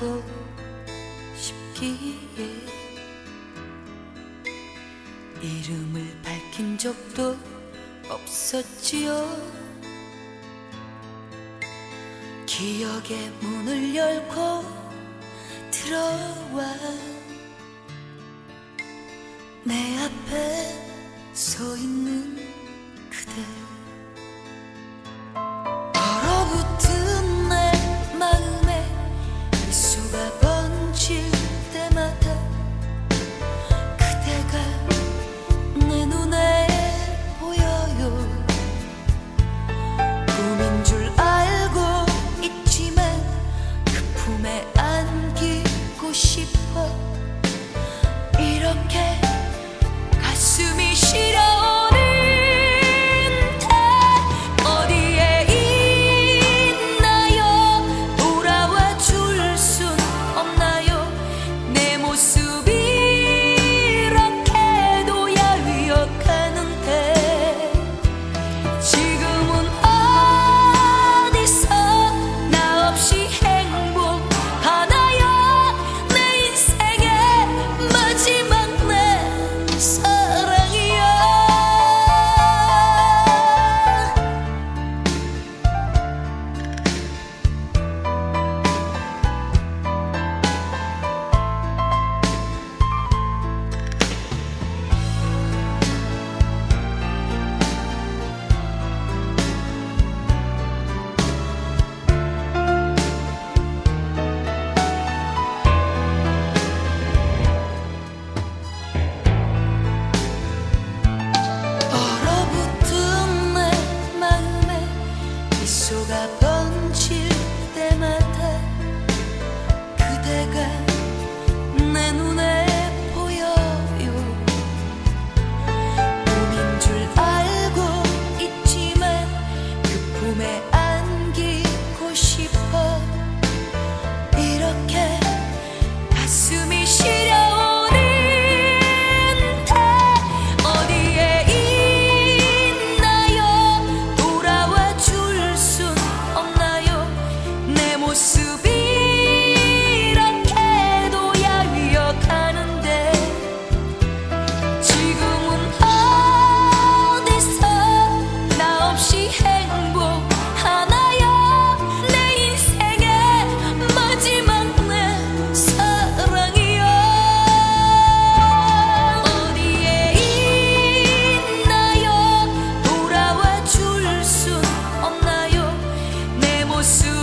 하고 싶기에 이름을 밝힌 적도 없었지요. 기억의 문을 열고 들어와 내 앞에 서 있는 so soon.